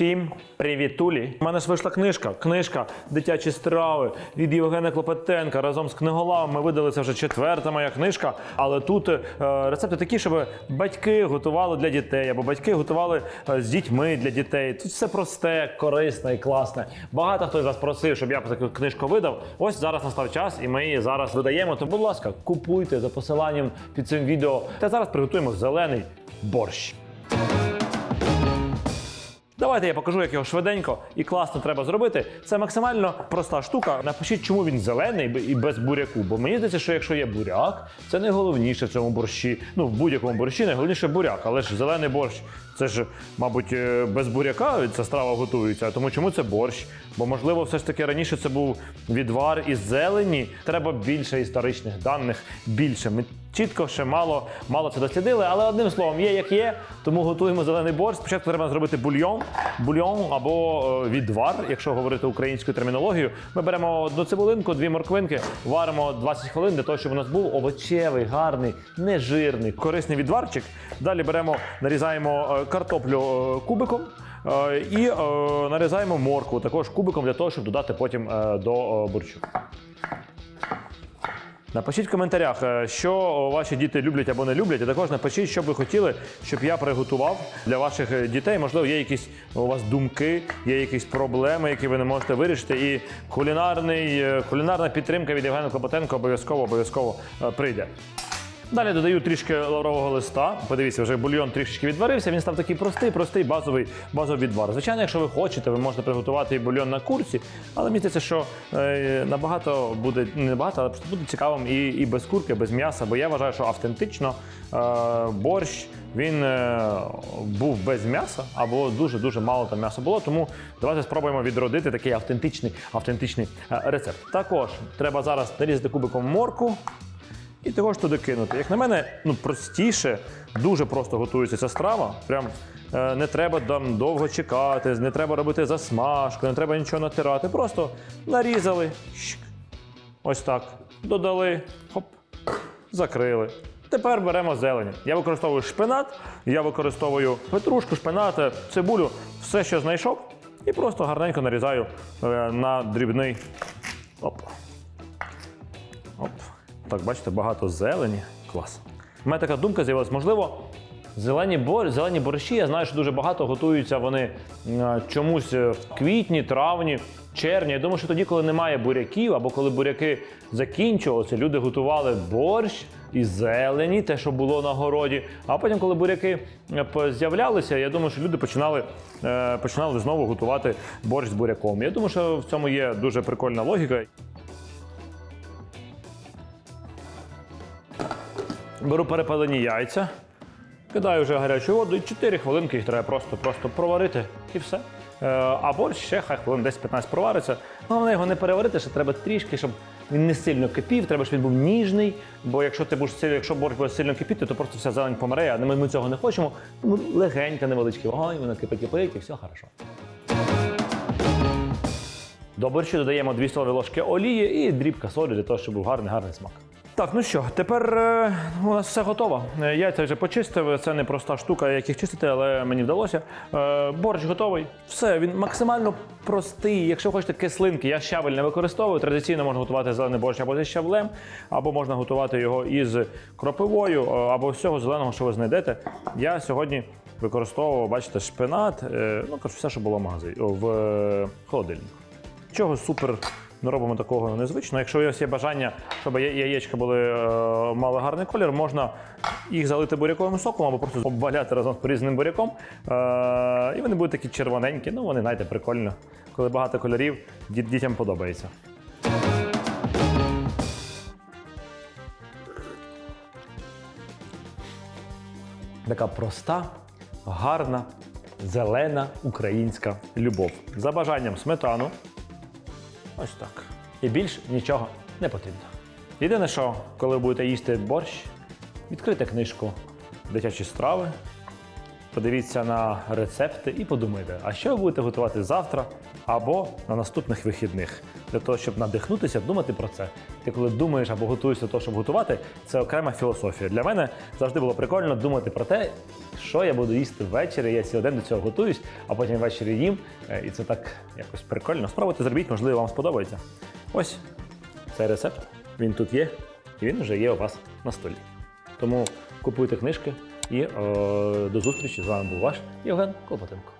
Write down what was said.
Всім привітулі! У мене ж вийшла книжка. Книжка Дитячі страви від Євгена Клопотенка. Разом з книголавом ми видали це вже четверта моя книжка. Але тут е, рецепти такі, щоб батьки готували для дітей, або батьки готували е, з дітьми для дітей. Тут все просте, корисне і класне. Багато хто з вас просив, щоб я таку книжку видав. Ось зараз настав час, і ми її зараз видаємо. То, будь ласка, купуйте за посиланням під цим відео. Та зараз приготуємо зелений борщ. Давайте я покажу, як його швиденько і класно треба зробити. Це максимально проста штука. Напишіть, чому він зелений і без буряку. Бо мені здається, що якщо є буряк, це найголовніше в цьому борщі. Ну, в будь-якому борщі найголовніше буряк, але ж зелений борщ. Це ж, мабуть, е, без буряка ця страва готується. Тому чому це борщ? Бо, можливо, все ж таки раніше це був відвар із зелені. Треба більше історичних даних, більше. Чітко ще мало, мало це дослідили, але одним словом, є як є, тому готуємо зелений борщ. Спочатку треба зробити бульйон, бульйон або е, відвар, якщо говорити українською термінологією. Ми беремо одну цибулинку, дві морквинки, варимо 20 хвилин для того, щоб у нас був овочевий, гарний, нежирний, корисний відварчик. Далі беремо, нарізаємо е, картоплю е, кубиком. І нарізаємо моркву також кубиком для того, щоб додати потім до борщу. Напишіть в коментарях, е, що ваші діти люблять або не люблять. А також напишіть, що ви хотіли, щоб я приготував для ваших е, дітей. Можливо, є якісь у вас думки, є якісь проблеми, які ви не можете вирішити. І кулінарний, е, кулінарна підтримка від Євгена Клопотенко обов'язково обов'язково е, прийде. Далі додаю трішки лаврового листа. Подивіться, вже бульйон трішки відварився. Він став такий простий, простий базовий, базовий відвар. Звичайно, якщо ви хочете, ви можете приготувати і бульйон на курці, але мені здається, що е, набагато буде не набагато, але буде цікавим і, і без курки, без м'яса. Бо я вважаю, що автентично е, борщ він е, був без м'яса або дуже дуже мало там м'яса було. Тому давайте спробуємо відродити такий автентичний, автентичний е, рецепт. Також треба зараз нарізати кубиком морку. І також туди кинути. Як на мене, ну простіше, дуже просто готується ця страва. Прям е, не треба там довго чекати, не треба робити засмажку, не треба нічого натирати. Просто нарізали, щик, ось так, додали, хоп, закрили. Тепер беремо зелень. Я використовую шпинат, я використовую петрушку, шпинат, цибулю, все, що знайшов, і просто гарненько нарізаю е, на дрібний. Оп. Так, бачите, багато зелені. Клас. У мене така думка з'явилася. Можливо, зелені, бор... зелені борщі, я знаю, що дуже багато готуються вони е, чомусь е, в квітні, травні, червні. Я думаю, що тоді, коли немає буряків, або коли буряки закінчувалися, люди готували борщ і зелені, те, що було на городі. А потім, коли буряки е, з'являлися, я думаю, що люди починали, починали знову готувати борщ з буряком. Я думаю, що в цьому є дуже прикольна логіка. Беру перепалені яйця, кидаю вже гарячу воду і 4 хвилинки їх треба просто, просто проварити і все. Е, а борщ ще хай хвилин 10-15 провариться. Головне його не переварити, ще треба трішки, щоб він не сильно кипів, треба, щоб він був ніжний. Бо якщо ти будеш сильно, якщо борщ буде сильно кипіти, то просто вся зелень помре, а ми, ми цього не хочемо. Тому легенько, невеличкий вогонь, воно кипить, кипить і все хорошо. До борщу додаємо 2 столові ложки олії і дрібка солі для того, щоб був гарний гарний смак. Так, ну що, тепер е, у нас все готово. Е, Яйця вже почистив. Це не проста штука, як їх чистити, але мені вдалося. Е, борщ готовий. Все, він максимально простий. Якщо хочете кислинки, я щавель не використовую. Традиційно можна готувати зелений борщ або зі щавлем, або можна готувати його із кропивою, або всього зеленого, що ви знайдете. Я сьогодні використовував, бачите, шпинат, ну все, що було в магазині, в холодильнику. Чого супер не робимо такого незвичного. Якщо у вас є бажання, щоб яєчка були, е, мали гарний колір, можна їх залити буряковим соком або просто обваляти разом з порізаним буряком. Е, і вони будуть такі червоненькі. Ну, вони, знаєте, прикольно. Коли багато кольорів, діт- дітям подобається. Така проста, гарна, зелена українська любов. За бажанням сметану. Ось так. І більш нічого не потрібно. Єдине, що коли будете їсти борщ, відкрийте книжку Дитячі страви подивіться на рецепти і подумайте, а що ви будете готувати завтра або на наступних вихідних, для того, щоб надихнутися, думати про це. Ти коли думаєш або готуєшся до того, щоб готувати, це окрема філософія. Для мене завжди було прикольно думати про те, що я буду їсти ввечері. Я цілий день до цього готуюсь, а потім ввечері їм. Е, І це так якось прикольно. Спробуйте зробіть, можливо, вам сподобається. Ось цей рецепт. Він тут є, і він вже є у вас на столі. Тому купуйте книжки і е, до зустрічі. З вами був ваш Євген Клопотенко.